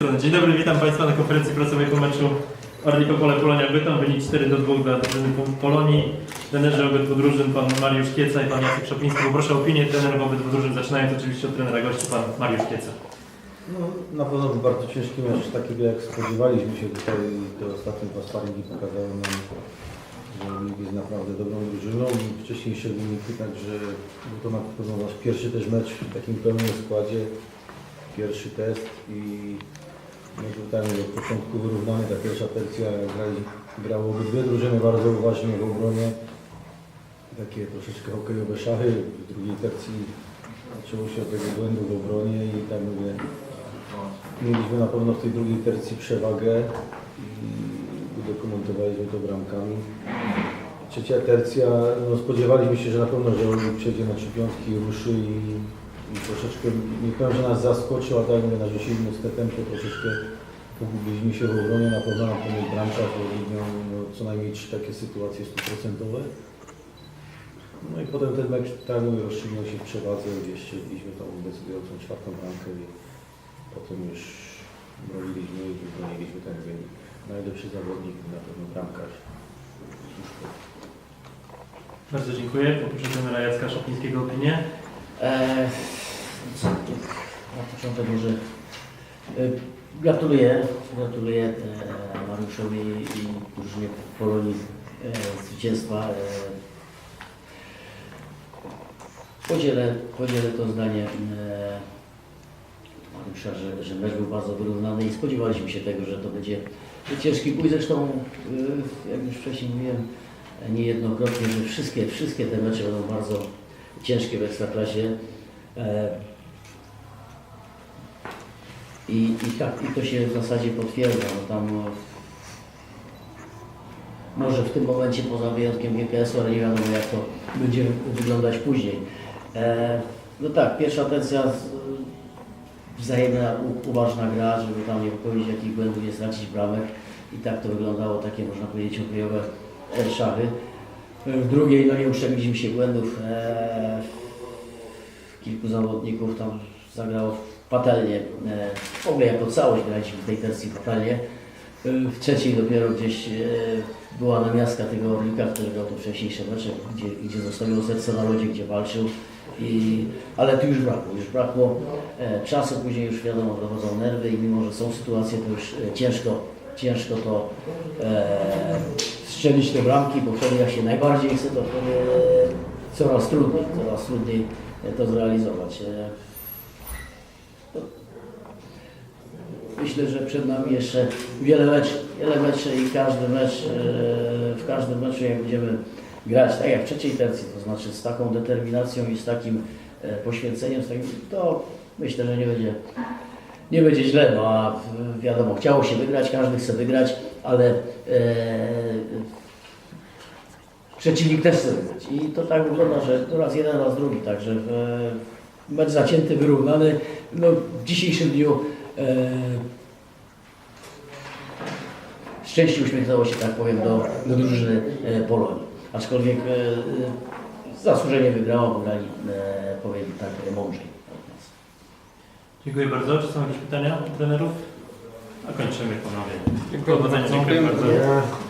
Dzień dobry, witam Państwa na konferencji prasowej po meczu Orlik Opole Polonia Bytom. Wynik 4 do 2 dla drużyny Polonii. Trenerzy obydwu drużyn, pan Mariusz Kieca i pan Jacek Szopiński. Poproszę o opinię trenerów obydwu drużyn, zaczynając oczywiście od trenera gości, pan Mariusz Kieca. No, na pewno był bardzo ciężki mecz, takiego jak spodziewaliśmy się tutaj. Te ostatnie dwa sparingi pokazały nam, że Lig jest naprawdę dobrą drużyną. Wcześniejsze wyniki, także był to na pewno nasz pierwszy też mecz w takim pełnym składzie. Pierwszy test i no tutaj od początku wyrównany, ta pierwsza tercja grali, grały obydwie drużyny bardzo uważnie w obronie. Takie troszeczkę hokejowe szachy. W drugiej tercji zaczęło się od tego błędu w obronie i tak mówię, Mieliśmy na pewno w tej drugiej tercji przewagę i udokumentowaliśmy to bramkami. Trzecia tercja, no spodziewaliśmy się, że na pewno, że on przejdzie na trzy piątki, ruszy i troszeczkę, nie powiem, że nas zaskoczył, a tak jak mówię, narzucili mu tempo, troszeczkę pogubiliśmy się w obronie, na pewno na pewno bramkach, bo miał no, co najmniej trzy takie sytuacje stuprocentowe. No i potem ten mecz, tak mówię, rozstrzygnął się w przewadze, gdzieś strzeliliśmy tą decydującą czwartą bramkę i Potem już broniliśmy i broniliśmy ten wynik. Najlepszy zawodnik na pewno bramkarz. Bardzo dziękuję. Poproszę trenera Jacka Szopińskiego o opinię. Eee, początek może e, gratuluję, gratuluję e, Mariuszowi i drużynie Polonii e, zwycięstwa. Podzielę, podzielę to zdanie Mariusza, że, że mecz był bardzo wyrównany i spodziewaliśmy się tego, że to będzie ciężki bój. Zresztą, jak już wcześniej mówiłem, niejednokrotnie, że wszystkie, wszystkie te mecze będą bardzo ciężkie w Ekstraklasie. E, I, i, tak, I to się w zasadzie potwierdza. No tam, no, może w tym momencie poza wyjątkiem GKS-u, ale nie wiadomo jak to będzie wyglądać później. E, no tak, pierwsza tercja, z- wzajemna, uważna gra, żeby tam nie popełnić jakichś błędów, nie stracić bramek. I tak to wyglądało, takie można powiedzieć hokejowe e, szachy. W drugiej no nie uszczegliśmy się błędów. E, kilku zawodników tam zagrało patelnie. E, w ogóle jako całość graliśmy w tej tercji patelnie. E, w trzeciej dopiero gdzieś e, była namiastka tego Orlika, który grał to wcześniejsze mecze, gdzie, gdzie zostawił serce na lodzie, gdzie walczył. I, ale tu już brakło, już brakło czasu, później już wiadomo, dochodzą nerwy i mimo, że są sytuacje, to już ciężko, ciężko to e, strzelić te bramki, bo wtedy jak się najbardziej chce, to wtedy coraz trudniej, coraz trudniej to zrealizować. Myślę, że przed nami jeszcze wiele meczy, wiele meczy i każdy mecz, e, w każdym meczu jak będziemy grać, tak jak w trzeciej tercji, to znaczy z taką determinacją i z takim e, poświęceniem, to myślę, że nie będzie, nie będzie źle, no a w- wiadomo, chciało się wygrać, każdy chce wygrać, ale e, przeciwnik też chce wygrać. I to tak wygląda, że raz jeden, raz drugi, także e, mecz zacięty, wyrównany. No, w dzisiejszym dniu e, szczęście uśmiechnęło się, tak powiem, do, do drużyny e, Polonii. Aczkolwiek e, e, zasłużenie wygrała, bo grali, e, powiem tak, mądrzej. Dziękuję bardzo. Czy są jakieś pytania od trenerów? A kończymy panowie. Dziękuję bardzo. Dziękuję bardzo.